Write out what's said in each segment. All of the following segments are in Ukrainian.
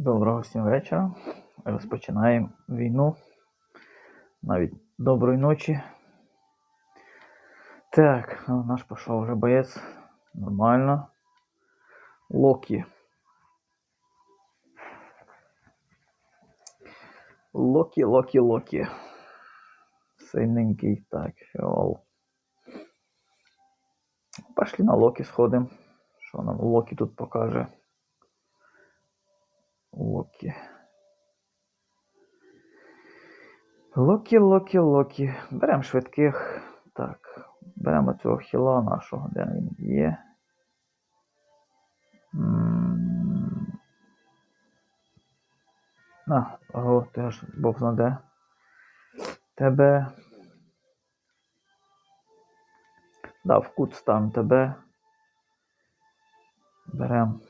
Доброго всім вечора. Розпочинаємо війну. Навіть доброї ночі. Так, ну, наш пішов вже боєць. Нормально. Локі. Локі, Локі, Локі. Сильненький. Так, фіол. Пошли на Локі сходимо. Що нам Локі тут покаже? Локі. Локі, Локі, Локі. Беремо швидких. Так. Беремо цього хіла нашого, де він є. На, ого, теж Бог знаде. Тебе. Да, в кут стан тебе. Беремо.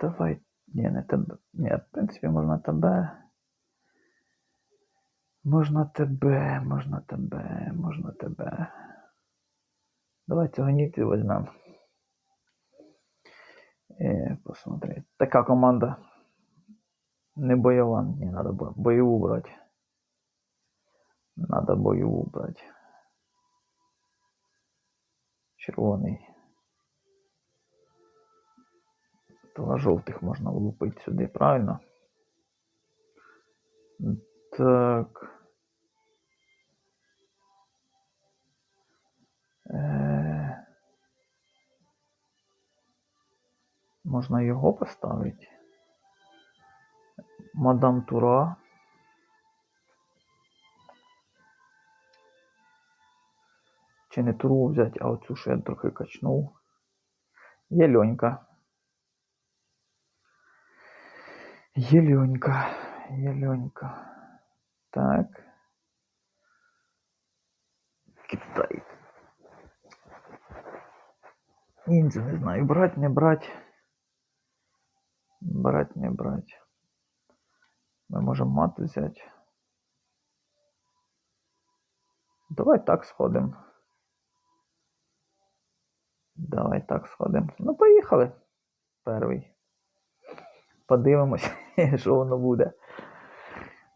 Давай. Ні, не тебе. Ні, в принципі, можна тебе. Можна тебе, можна тебе, можна тебе. Давай цього ніти візьмемо. Посмотри. Така команда. Не бойова. Не, надо бо- бойову брати. Надо бойову брати. Червоний. То жовтих можна влупити сюди, правильно? Так. Е, Можна його поставити. Мадам Тура. Чи не туру взяти, а оцю що я трохи качнув. Є льонька. Єльонька, Єльонька. Так. Китай. Ніндзю не знаю, брать, не брать. Брать, не брать. Ми можемо мат взяти. Давай так сходимо. Давай так сходимо. Ну, поїхали. Перший. Подивимось, що воно буде.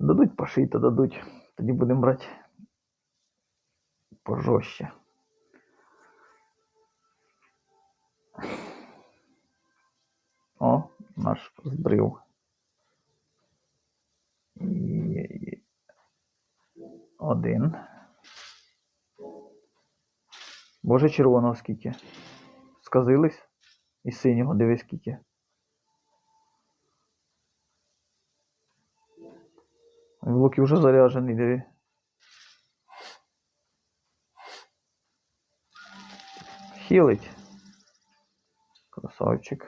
Дадуть паши, то дадуть. Тоді будемо брати пожорстче. О, наш збрив. Один. Боже, червоного скільки. Сказились? І синього, дивись скільки. Луки вже заряджений, диви. Хілить. Красавчик.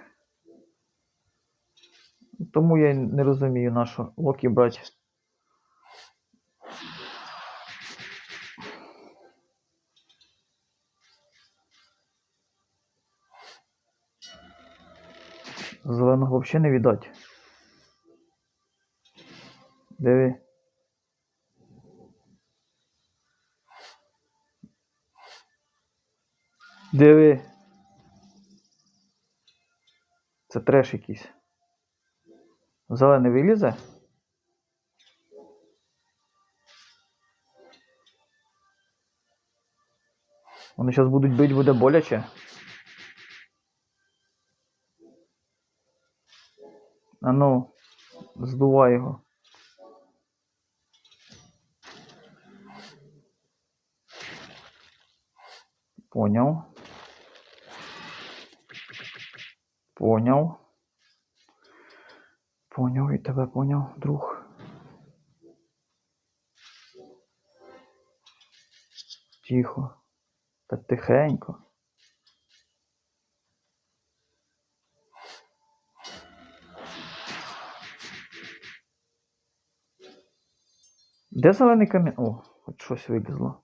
Тому я не розумію, на що Локі брати. Зеленого взагалі не віддать. Диви. Диви. Це треш якийсь. Зелений вилізе? Вони зараз будуть бити, буде боляче. А ну, здувай його. Поняв. Поняв. Поняв і тебе поняв, друг. Тихо. Та тихенько. Де зелений камінь? О, хоч щось вилізло.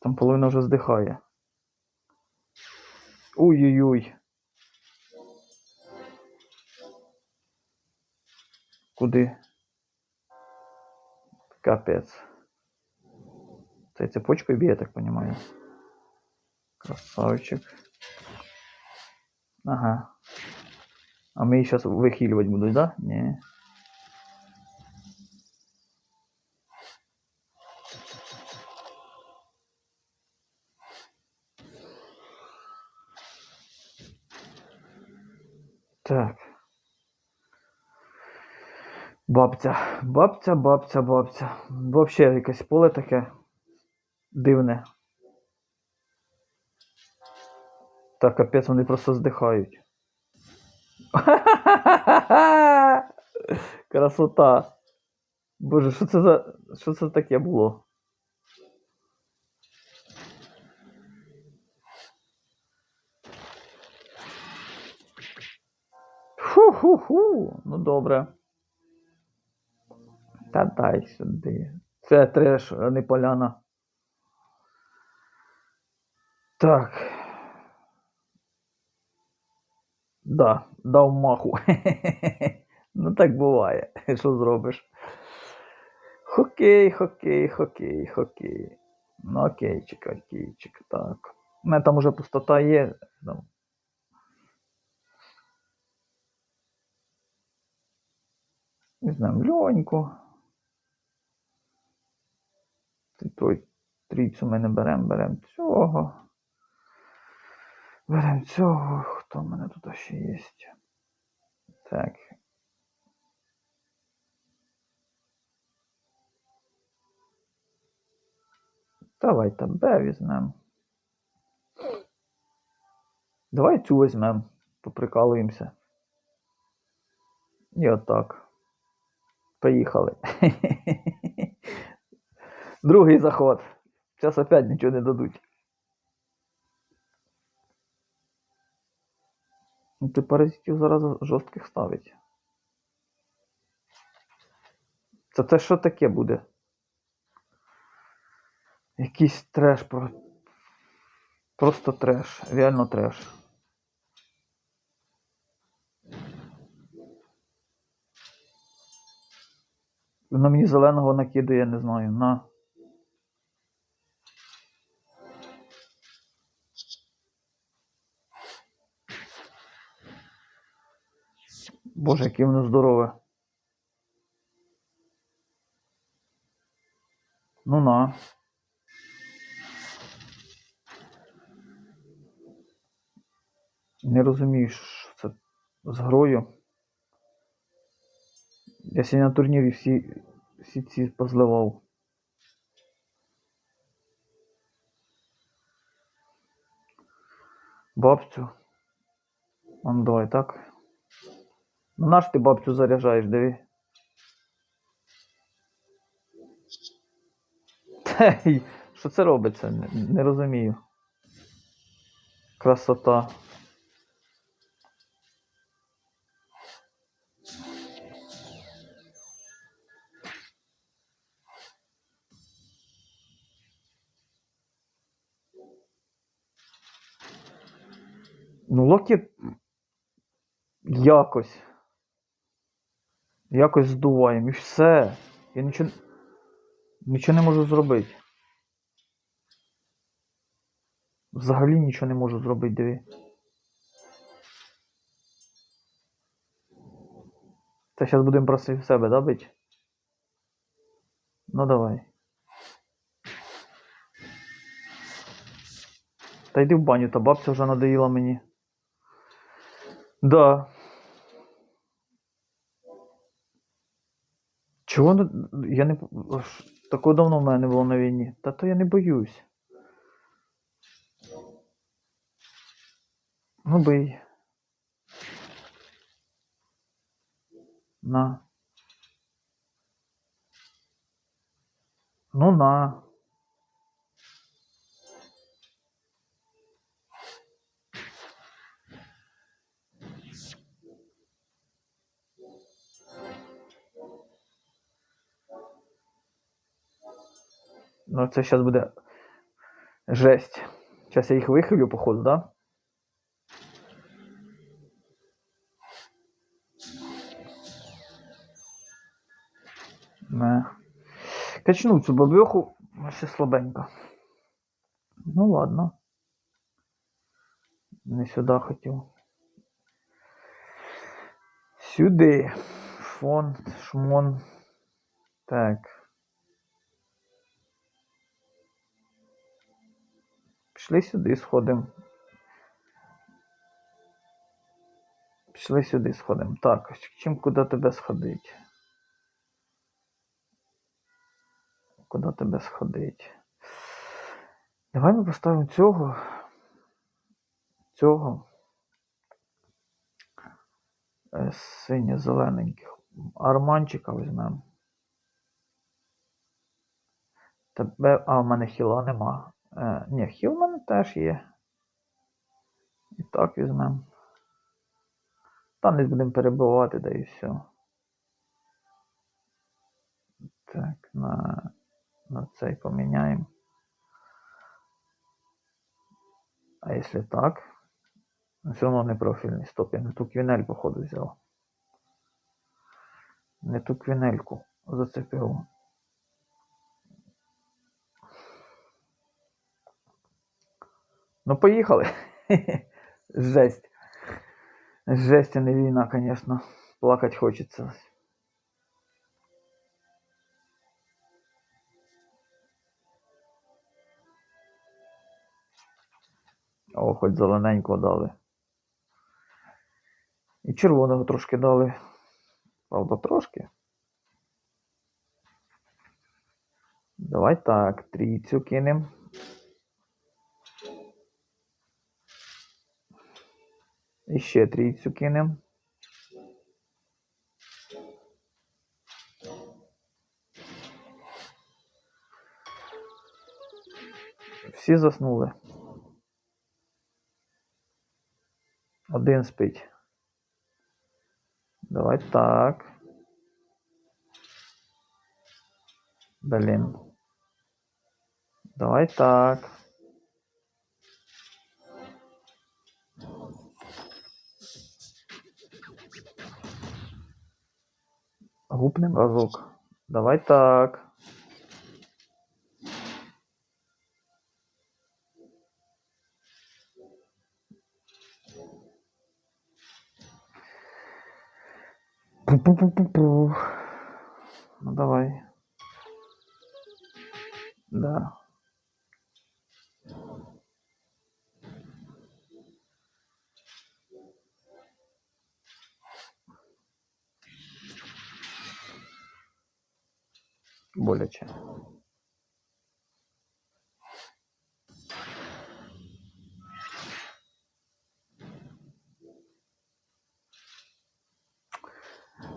Там половина вже здихає. Ой-ой-ой. Куди? Капець. Це цепочкою б'є, я так розумію. Красавчик. Ага. А ми її зараз вихилювати будуть, да? Ні. Бабця, бабця, бабця, бабця. Вообще якесь поле таке дивне. Так, капець, вони просто здихають. Красота. Боже, що це за. Що це таке було? Фу-ху-ху. Ну добре. Та дай сюди. Це треш, а не поляна. Так. Да, дав маху. ну так буває. Що зробиш? Хокей, хокей, хокей, хокей. Ну окейчик, окейчик, так. У мене там уже пустота є. Там. Візьмемо льоньку. Той трійцю ми не беремо, беремо цього. Беремо цього. Хто в мене тут ще є? Так. Давайте Б візьмемо. Давай цю візьмемо, поприкалуємося. І отак. Поїхали. Другий заход. Зараз опять нічого не дадуть. Ну, ти паразитів зараз жорстких ставить. Це те що таке буде? Якийсь треш про. Просто треш. Реально треш. Воно мені зеленого накидає, не знаю. На. Боже, яке воно здорове. Ну на. Не розумію, що це з грою. Я сьогодні на турнірі всі, всі ці позливав. Бабцю. Он давай так. Ну наш ти бабцю заряджаєш, диви. Ей, що це робиться? Не, не розумію. Красота. Ну, Локі якось. Якось здуваємо і все. Я нічого, нічого не можу зробити. Взагалі нічого не можу зробити, диви. Та зараз будемо просто в себе, да, бить? Ну давай. Та йди в баню, та бабця вже надоїла мені. Да. Чого я не. Такого давно в мене не було на війні. Та то я не боюсь. Ну бий. На. Ну на. Ну, це зараз буде жесть. Зараз я їх вихилю, походу, да? Не. Качну цю бабьоху, ще слабенько. Ну ладно. Не сюди хотів. Сюди. Фон, шмон. Так. Пішли сюди, сходимо. Пішли сюди, сходимо. Так, чим куди тебе сходить? Куди тебе сходить? Давай ми поставимо цього. Цього. Е, Синьо-зелененьких. Арманчика візьмемо. Тебе. А, в мене хіла нема. Ні, хіл теж є. І так візьмемо. Та не будемо перебивати, да і все. Так, на, на цей поміняємо. А якщо так, все одно не профільний. Стоп, я не ту квінель, походу, взяв. Не ту квінельку зацепив. Ну, поїхали. Жесть. Жесть, а не війна, конечно. Плакать хочеться. О, хоч зелененького дали. І червоного трошки дали. Правда, трошки. Давай так, трійцю кинем. І ще трійцю кинем. Всі заснули. Один спить. Давай так. Блін. Давай так. Гупнем разок. Давай так. Пу-пу-пу-пу-пу. Ну давай. Да. Боляче.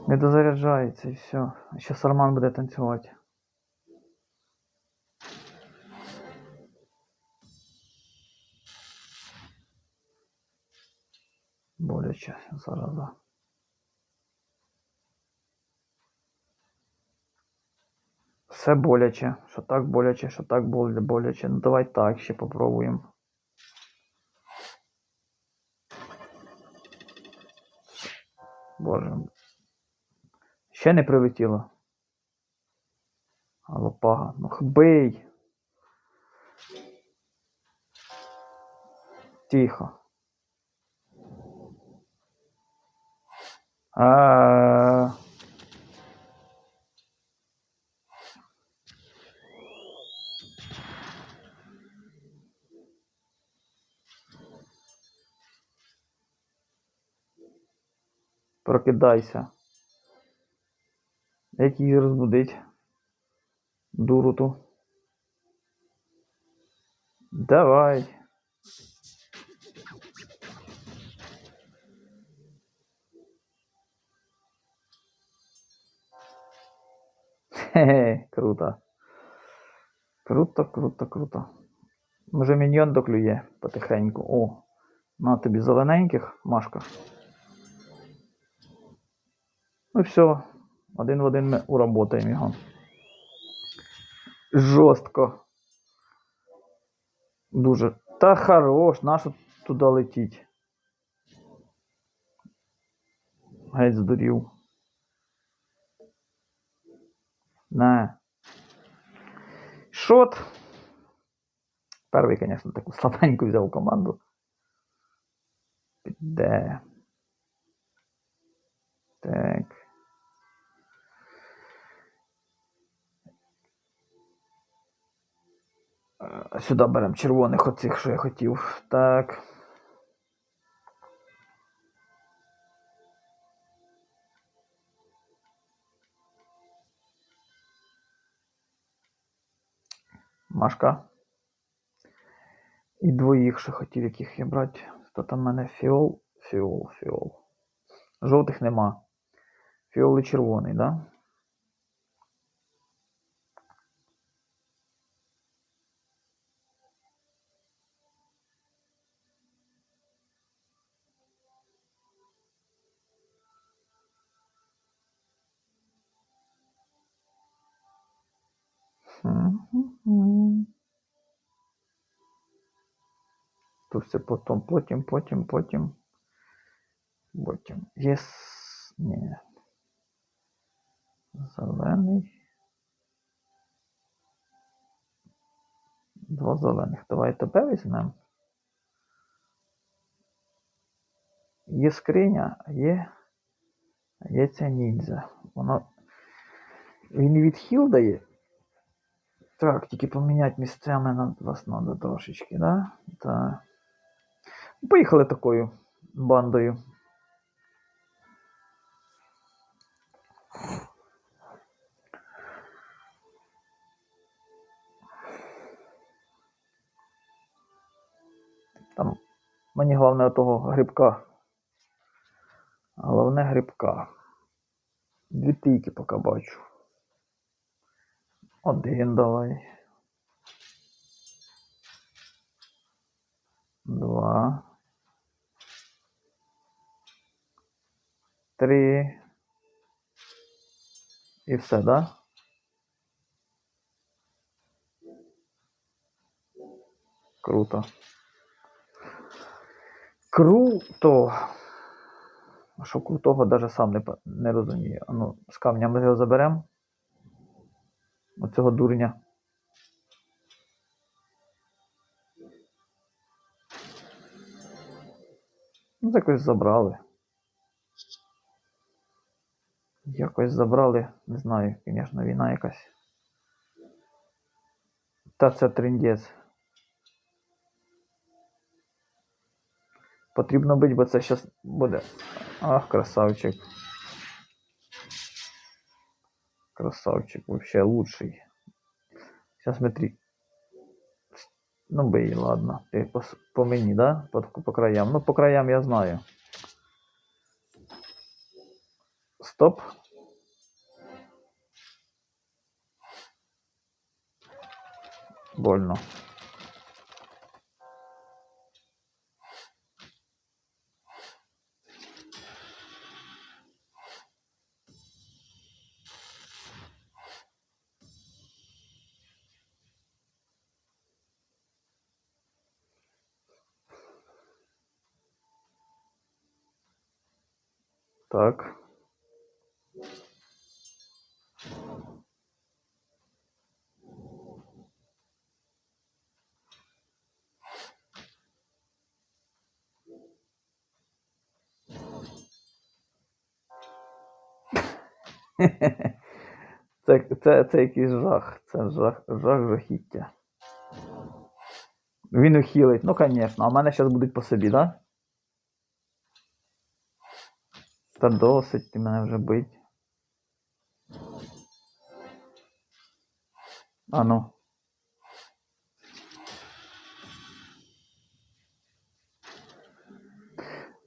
Не дозаряджається і все. Зараз Арман буде танцювати. Все боляче. Що так боляче, що так бол- боляче. Ну давай так ще попробуємо. Боже. Ще не прилетіло. Лопага. Ну хбий. Тихо. А. Прокидайся. Як її розбудить? Дуру ту. Давай. Хе-хе, круто. Круто, круто, круто. Може міньйон доклює потихеньку. О, на тобі зелененьких, Машка. Ну все, один в один ми уработаємо його. Жорстко. Дуже. Та хорош, нащо туди летіть? Геть здурів. На. Шот. Перший, звісно, таку слабеньку взяв команду. Піде. Так. Сюди беремо червоних оцих, що я хотів. Так. Машка. І двоїх ще хотів, яких я брати. Хто там в мене фіол? Фіол, фіол. Жовтих нема. Фіол і червоний, да? Все потім, потім, потім, потім. Потім. Єс. Ні. Зелений. Два зелених. Давай тебе візьмемо. Є скриня, а є. а Є ця ніндзя. Воно. Він відхил дає. Так, тільки поміняти місцями на вас треба трошечки, да? Так. Поїхали такою бандою. Там мені головне того грибка. Головне грибка. Дві тійки поки бачу. Один давай. Два. Три. І все, да? Круто. Круто. Що крутого даже сам не, не розумію. Ну, з камня ми його заберемо. Оцього дурня. Ну, якось забрали. Якось забрали, не знаю, звісно, війна якась. Та це триндець. Потрібно бити, бо це зараз буде. Ах, красавчик. Красавчик, вообще лучший. Сейчас смотри. Ну бей, ладно. Ти по, по мені, да? По, по краям. Ну, по краям я знаю. Стоп. Больно. Так. Це, це, це якийсь жах. Це жах, жах жахіття. Він ухилить. Ну, звісно, а в мене зараз будуть по собі, так? Да? Та досить ти мене вже бить. А ну.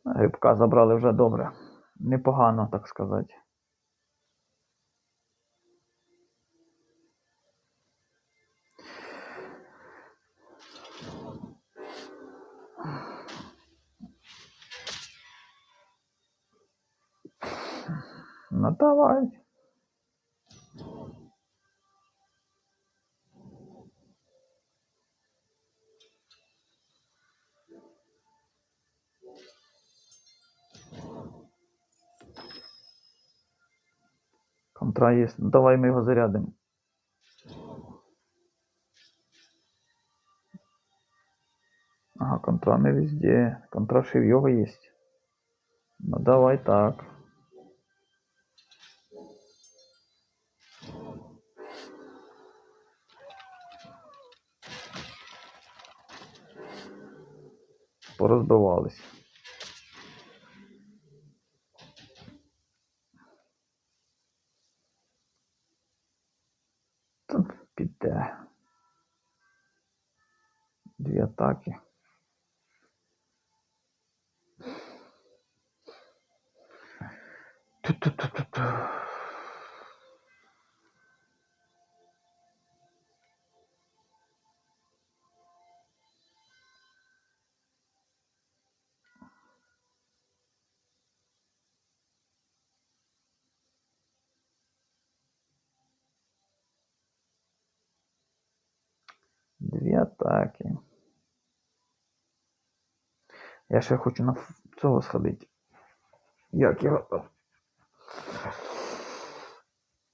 Грибка забрали вже добре. Непогано, так сказати. Давай. Контра є. Ну, Давай ми його зарядимо. Ага, контра не везде. Контра ще в його є. Ну давай так. Порозбивались. Та піде. Дві атаки. Ще хочу на цього сходити. Як його там?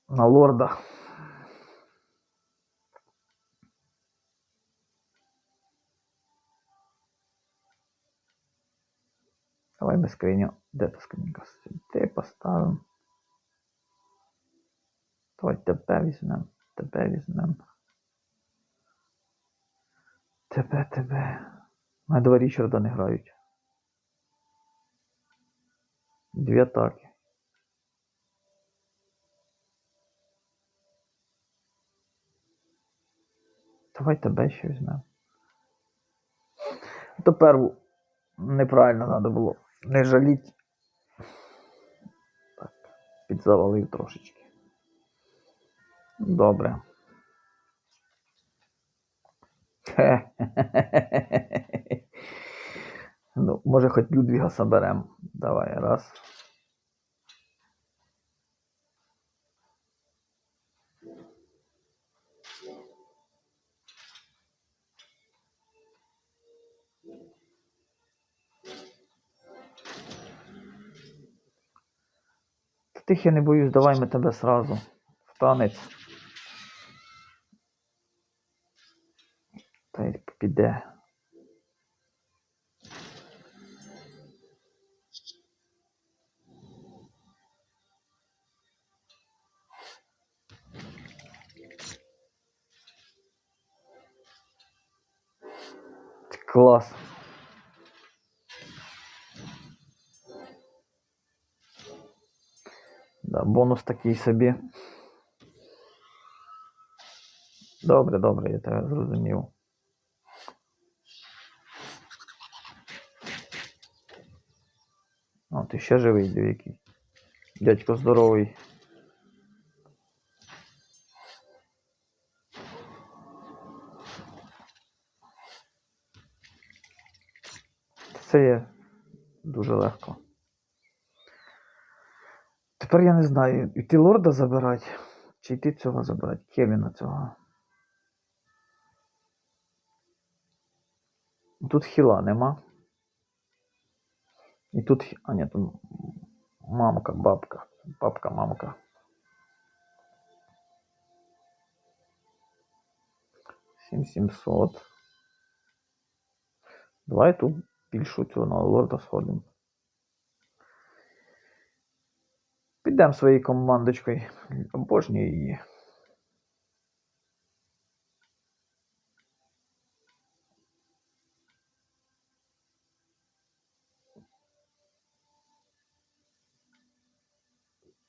На лорда. Давай без скриню. Де та скринька? Сюди поставимо. Давай тебе візьмемо. Тебе візьмемо. Тебе, тебе. На два Річарда не грають. Дві атаки. Давай тебе ще візьмемо. То перву неправильно треба було. Не жаліть. Так, підзавалив трошечки. Добре. Хе-хе-хе-хе-хе. Ну, може хоч Людвіга соберем. Давай, раз. Тих я не боюсь, давай ми тебе сразу. В танець. Та й піде. Клас. Да, бонус такий собі. Добре, добре, я тебе зрозумів. О, ти ще живий, який. Дядько здоровий. Є дуже легко. Тепер я не знаю, йти лорда забирати, чи йти цього забирати, Кевіна цього. Тут хіла нема. І тут. А, ні, тут мамка, бабка. Бабка, мамка. Сім сімсот. Давай тут більшу цю на лорда сходимо. Підемо своєю командочкою. Обожнюю її.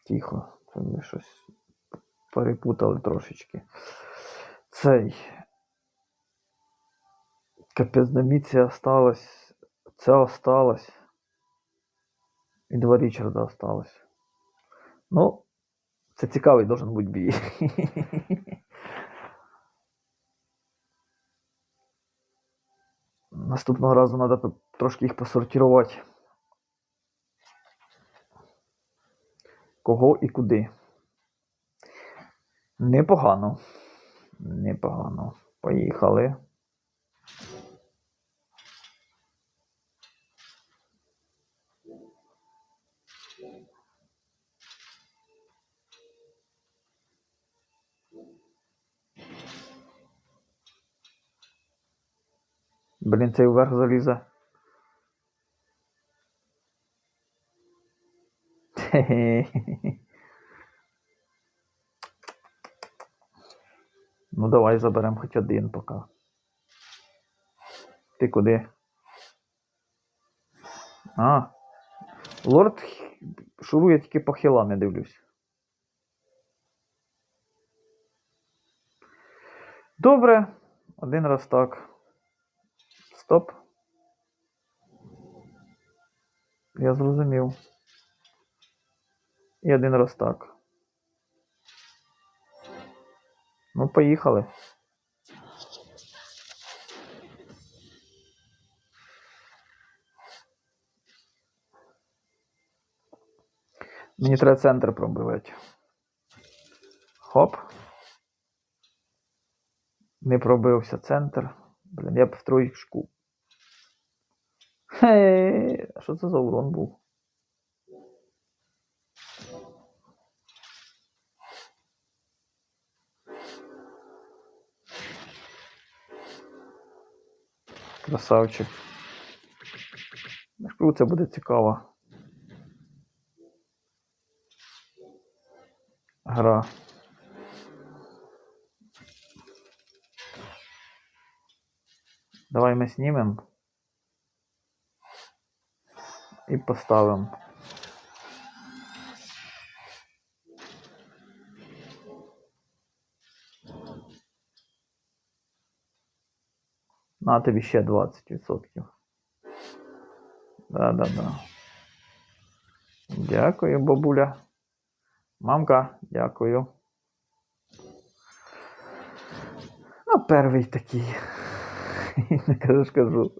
Тихо, це ми щось перепутали трошечки. Цей. Капець на осталось. Це осталось. І два Річарда осталось. Ну, це цікавий должен бути бій. Наступного разу треба трошки їх посортувати. Кого і куди. Непогано. Непогано. Поїхали. Блін, цей вверх залізе. Ну, давай заберемо хоч один поки. Ти куди? А. Лорд шурує тільки по хілам, я дивлюсь. Добре. Один раз так. Стоп. Я зрозумів. І один раз так. Ну, поїхали. Мені треба центр пробивати. Хоп. Не пробився центр. Блін, я б в троєчку. Хе, що це за урон був? Красавчик. Ж це буде цікаво. Гра. Давай ми знімемо. І поставимо. На тобі ще 20%. Да, да, да. Дякую, бабуля. Мамка, дякую. Ну, перший такий. Не кажу, кажу.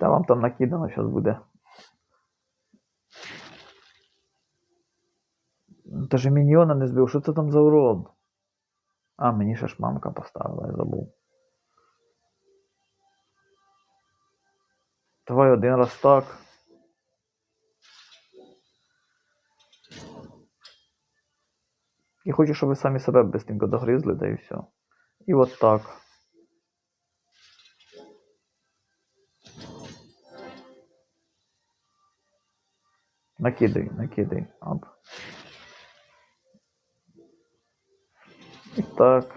Та вам там накидано зараз буде. Даже міньйона не збив. Що це там за урон? А, мені ще ж мамка поставила, я забув. Давай один раз так. І хочу, щоб ви самі себе быстренько догризли, да і все. І от так. Накидай, накидай. Оп. І так.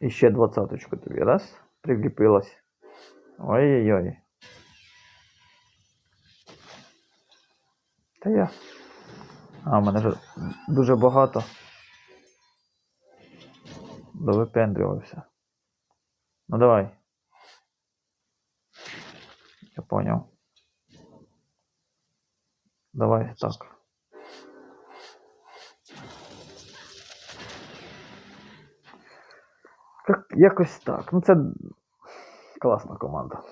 І ще двадцяточку тобі. Раз. Приліпилась. Ой-ой-ой. Та я. А, в мене вже дуже багато. Довипендрювався. Ну давай. Я понял. Давай так. Як, якось так. Ну це класна команда.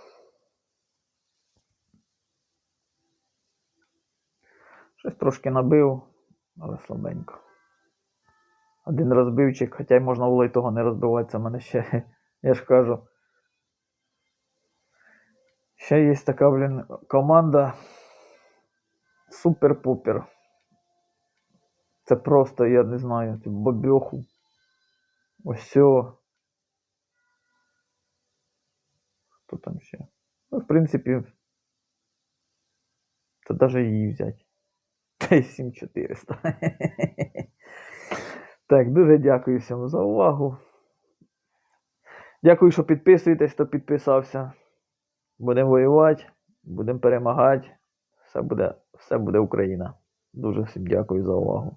Щось трошки набив, але слабенько. Один розбивчик, хоча й можна було і того не розбивати, це мене ще, я ж кажу. Ще є така, блін, команда Супер-пупер. Це просто, я не знаю, цю бобьоху. Ось. Хто там ще? Ну, в принципі, то даже її взяти. Та й 7400. Так, дуже дякую всім за увагу. Дякую, що підписуєтесь, хто підписався. Будемо воювати, будемо перемагати. Все буде, все буде Україна. Дуже всім дякую за увагу.